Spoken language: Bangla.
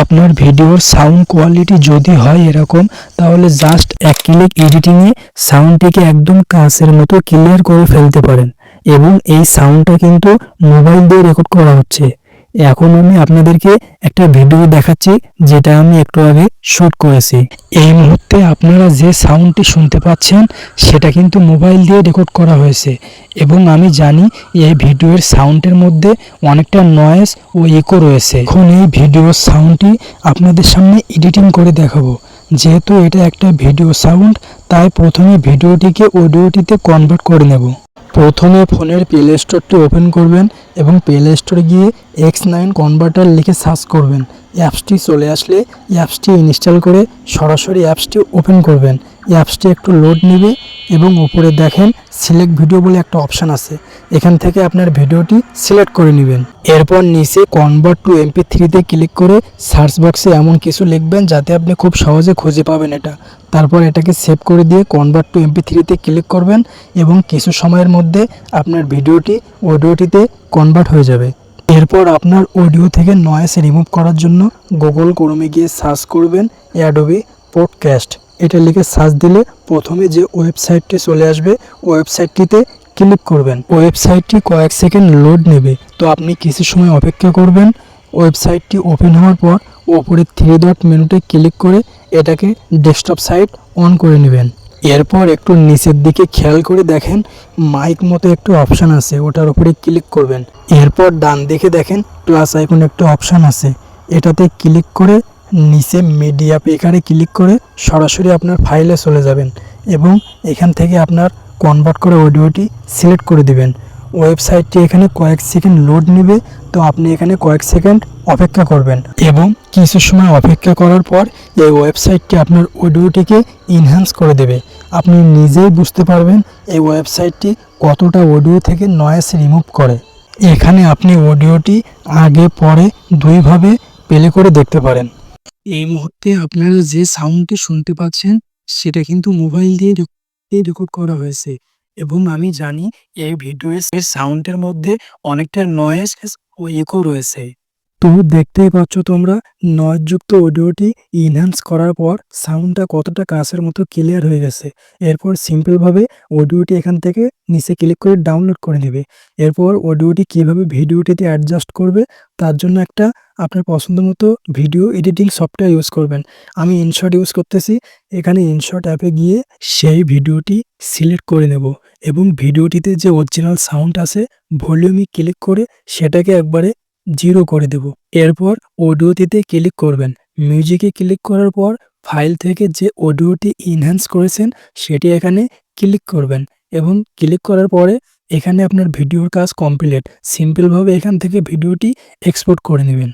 আপনার ভিডিওর সাউন্ড কোয়ালিটি যদি হয় এরকম, তাহলে জাস্ট এক ক্লিক এডিটিংয়ে সাউন্ডটিকে একদম কাঁচের মতো ক্লিয়ার করে ফেলতে পারেন। এবং এই সাউন্ডটা কিন্তু মোবাইল দিয়ে রেকর্ড করা হচ্ছে। এখন আমি আপনাদেরকে একটা ভিডিও দেখাচ্ছি, যেটা আমি একটু আগে শুট করেছি। এই মুহূর্তে আপনারা যে সাউন্ডটি শুনতে পাচ্ছেন, সেটা কিন্তু মোবাইল দিয়ে রেকর্ড করা হয়েছে। এবং আমি জানি এই ভিডিওর সাউন্ডের মধ্যে অনেকটা নয়েজ ও ইকো রয়েছে। এখন এই ভিডিওর সাউন্ডটি আপনাদের সামনে এডিটিং করে দেখাবো। যেহেতু এটা একটা ভিডিও সাউন্ড তাই প্রথমে ভিডিওটিকে অডিওটিতে কনভার্ট করে নেব। প্রথমে ফোনের প্লে স্টোরটি ওপেন করবেন এবং প্লে স্টোরে গিয়ে এক্স নাইন কনভার্টার লিখে সার্চ করবেন। অ্যাপসটি চলে আসলে অ্যাপসটি ইনস্টল করে সরাসরি অ্যাপসটি ওপেন করবেন। অ্যাপসটি একটু লোড নেবে এবং উপরে দেখেন সিলেক্ট ভিডিও বলে একটা অপশান আছে। এখান থেকে আপনার ভিডিওটি সিলেক্ট করে নেবেন। এরপর নিচে কনভার্ট টু এমপি থ্রিতে ক্লিক করে সার্চ বক্সে এমন কিছু লিখবেন যাতে আপনি খুব সহজে খুঁজে পাবেন এটা। তারপর এটাকে সেভ করে দিয়ে কনভার্ট টু এমপি থ্রিতে ক্লিক করবেন এবং কিছু সময়ের মধ্যে আপনার ভিডিওটি অডিওটিতে কনভার্ট হয়ে যাবে। এরপর আপনার অডিও থেকে নয়েস রিমুভ করার জন্য গুগল ক্রোমে গিয়ে সার্চ করবেন অ্যাডোবি পডকাস্ট এটা লিখে সার্চ দিলে প্রথমে যে ওয়েবসাইটটি চলে আসবে, ওয়েবসাইটটিতে ক্লিক করবেন। ওয়েবসাইটটি কয়েক সেকেন্ড লোড নেবে। তো আপনি কিছু সময় অপেক্ষা করবেন। ওয়েবসাইটটি ওপেন হওয়ার পর ওপরে থ্রি ডট মেনুতে ক্লিক করে এটাকে ডেস্কটপ সাইট অন করে নেবেন। এরপর একটু নিচের দিকে খেয়াল করে দেখেন, মাইক মতো একটু অপশান আছে, ওটার উপরে ক্লিক করবেন। এরপর ডান দিকে দেখেন, প্লাস আইকন একটা অপশান আছে। এটাতে ক্লিক করে নিচে মিডিয়া পেকারে ক্লিক করে সরাসরি আপনার ফাইলে চলে যাবেন এবং এখান থেকে আপনার কনভার্ট করে অডিওটি সিলেক্ট করে দিবেন। ওয়েবসাইটটি এখানে কয়েক সেকেন্ড লোড নেবে, তো আপনি এখানে কয়েক সেকেন্ড অপেক্ষা করবেন এবং কিছু সময় অপেক্ষা করার পর এই ওয়েবসাইটটি আপনার অডিওটিকে ইনহ্যান্স করে দেবে। আপনি নিজেই বুঝতে পারবেন এই ওয়েবসাইটটি কতটা অডিও থেকে নয়েস রিমুভ করে। এখানে আপনি অডিওটি আগে পরে দুইভাবে প্লে করে দেখতে পারেন। এই মুহূর্তে আপনারা যে সাউন্ডটি শুনতে পাচ্ছেন, সেটা কিন্তু মোবাইল দিয়ে রেকর্ড করা হয়েছে। এবং আমি জানি এই ভিডিও সাউন্ডের মধ্যে অনেকটা নয়েস ও ইকো রয়েছে। তো দেখতেই পাচ্ছ তোমরা নয়েজযুক্ত অডিওটি ইনহ্যান্স করার পর সাউন্ডটা কতটা কাছের মতো ক্লিয়ার হয়ে গেছে। এরপর সিম্পলভাবে অডিওটি এখান থেকে নিচে ক্লিক করে ডাউনলোড করে নেবে। এরপর অডিওটি কীভাবে ভিডিওটিতে অ্যাডজাস্ট করবে তার জন্য একটা আপনার পছন্দ মতো ভিডিও এডিটিং সফটওয়্যার ইউজ করবেন। আমি ইনশর্ট ইউজ করতেছি, এখানে ইনশর্ট অ্যাপে গিয়ে সেই ভিডিওটি সিলেক্ট করে নেব এবং ভিডিওটিতে যে অরিজিনাল সাউন্ড আছে ভলিউমে ক্লিক করে সেটাকে একবারে জিরো করে দেব। এরপর অডিওটিতে ক্লিক করবেন। মিউজিকে ক্লিক করার পর ফাইল থেকে যে অডিওটি ইনহ্যান্স করেছেন, সেটি এখানে ক্লিক করবেন এবং ক্লিক করার পরে এখানে আপনার ভিডিওর কাজ কমপ্লিট সিম্পলভাবে এখান থেকে ভিডিওটি এক্সপোর্ট করে নেবেন।